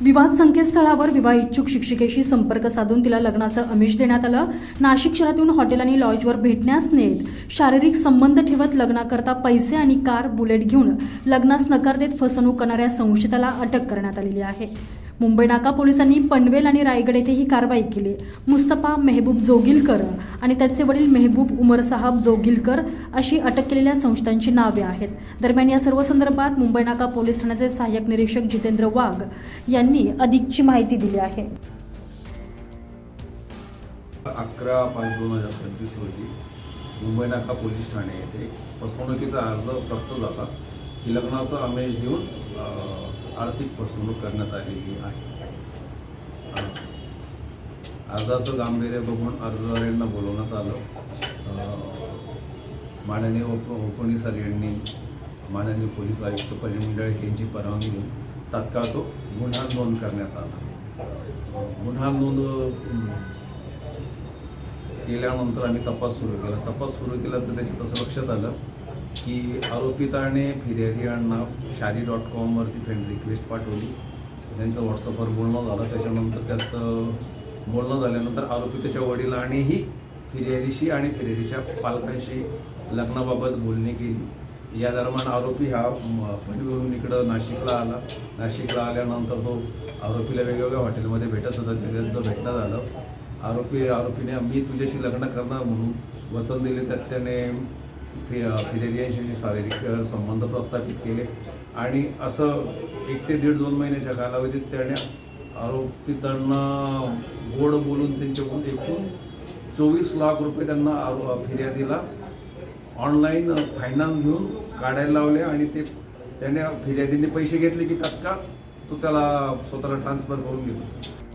विवाद संकेतस्थळावर विवाह इच्छुक शिक्षिकेशी संपर्क साधून तिला लग्नाचं आमिष देण्यात आलं. नाशिक शहरातून हॉटेल आणि लॉजवर भेटण्यास नेत शारीरिक संबंध ठेवत लग्नाकरता पैसे आणि कार बुलेट घेऊन लग्नास नकार देत फसवणूक करणाऱ्या संशयिताला अटक करण्यात आलेली आहे. मुंबई नाका पोलिसांनी पनवेल आणि रायगड येथे ही कारवाई केली. मुस्तफा मेहबूब जोगिलकर आणि त्याचे वडील मेहबूब उमर साहब जोगिलकर अशी अटक केलेल्या संस्थांची नावे आहेत. दरम्यान या सर्व संदर्भात मुंबई नाका पोलीस ठाण्याचे सहाय्यक निरीक्षक जितेंद्र वाघ यांनी अधिकची माहिती दिली आहे. अकरा पाच दोन हजार पंचवीस रोजी मुंबई नाका पोलीस ठाणे येथे फसवणुकीचा अर्ज प्राप्त झाला. की लग्नाचा आमेश देऊन आर्थिक फसवणूक करण्यात आलेली आहे. अर्जाचं गांभीर्य बघून अर्जदारांना बोलवण्यात आलं. माननीय उप उपनिसर यांनी माननीय पोलीस आयुक्त परिमंडळ यांची परवानगी घेऊन तात्काळ तो गुन्हा नोंद करण्यात आला. गुन्हा नोंद केल्यानंतर आम्ही तपास सुरू केला. तपास सुरू केला तर त्याच्यात असं लक्षात आलं की आरोपिताने फिर्यादी यांना शादी डॉट कॉमवरती फ्रेंड रिक्वेस्ट पाठवली. त्यांचं व्हॉट्सअपवर बोलणं झालं. त्याच्यानंतर त्यात बोलणं झाल्यानंतर आरोपी त्याच्या वडिलांनीही फिर्यादीशी आणि फिर्यादीच्या पालकांशी लग्नाबाबत बोलणी केली. या दरम्यान आरोपी हा म, इकडं नाशिकला आला. नाशिकला आल्यानंतर तो आरोपीला वेगवेगळ्या हॉटेलमध्ये भेटत होता. त्याच्यात भेटणं झालं. आरोपी आरोपीने मी तुझ्याशी लग्न करणार म्हणून वचन दिले. त्यात त्याने फि फिर्यादियांशी शारीरिक संबंध प्रस्थापित केले. आणि असं एक ते दीड दोन महिन्याच्या कालावधीत त्याने आरोपितांना गोड बोलून त्यांच्याकडून एकूण चोवीस लाख रुपये त्यांना आरो फिर्यादीला ऑनलाईन फायनान्स घेऊन काढायला लावले आणि ते त्याने फिर्यादीने पैसे घेतले की तात्काळ तो त्याला स्वतःला ट्रान्सफर करून घेतो.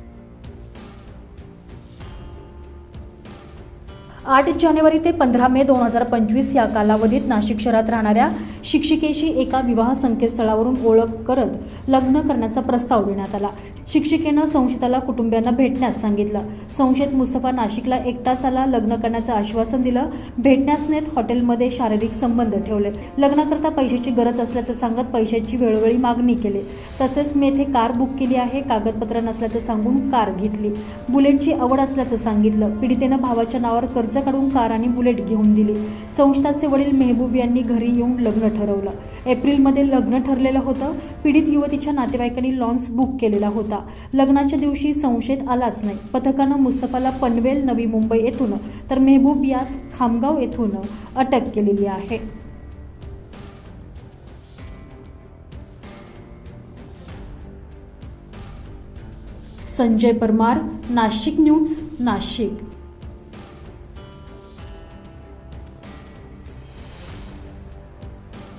आठ जानेवारी ते पंधरा मे दोन हजार पंचवीस या कालावधीत नाशिक शहरात राहणाऱ्या शिक्षिकेशी एका विवाह संकेतस्थळावरून ओळख करत लग्न करण्याचा प्रस्ताव देण्यात आला. शिक्षिकेनं संशयिताला कुटुंबियांना भेटण्यास सांगितलं. संशयित मुस्तफा नाशिकला एकटाच आला लग्न करण्याचं आश्वासन दिलं. भेटण्यास नेत हॉटेलमध्ये शारीरिक संबंध ठेवले. लग्नाकरता पैशाची गरज असल्याचं सांगत पैशाची वेळोवेळी मागणी केली. तसेच मी येथे कार बुक केली आहे कागदपत्र नसल्याचं सांगून कार घेतली. बुलेटची आवड असल्याचं सांगितलं. पीडितेनं भावाच्या नावावर कर्ज काढून कार आणि बुलेट घेऊन दिली. संशयिताचे वडील मेहबूब यांनी घरी येऊन लग्न ठरवलं. एप्रिलमध्ये लग्न ठरलेलं होतं. पीडित युवतीच्या नातेवाईकांनी लॉन्स बुक केलेला होता. होता. लग्नाच्या दिवशी संशयित आलाच नाही. पथकानं मुस्तफाला पनवेल नवी मुंबई येथून तर मेहबूब यास खामगाव येथून अटक केलेली आहे. संजय परमार नाशिक न्यूज नाशिक.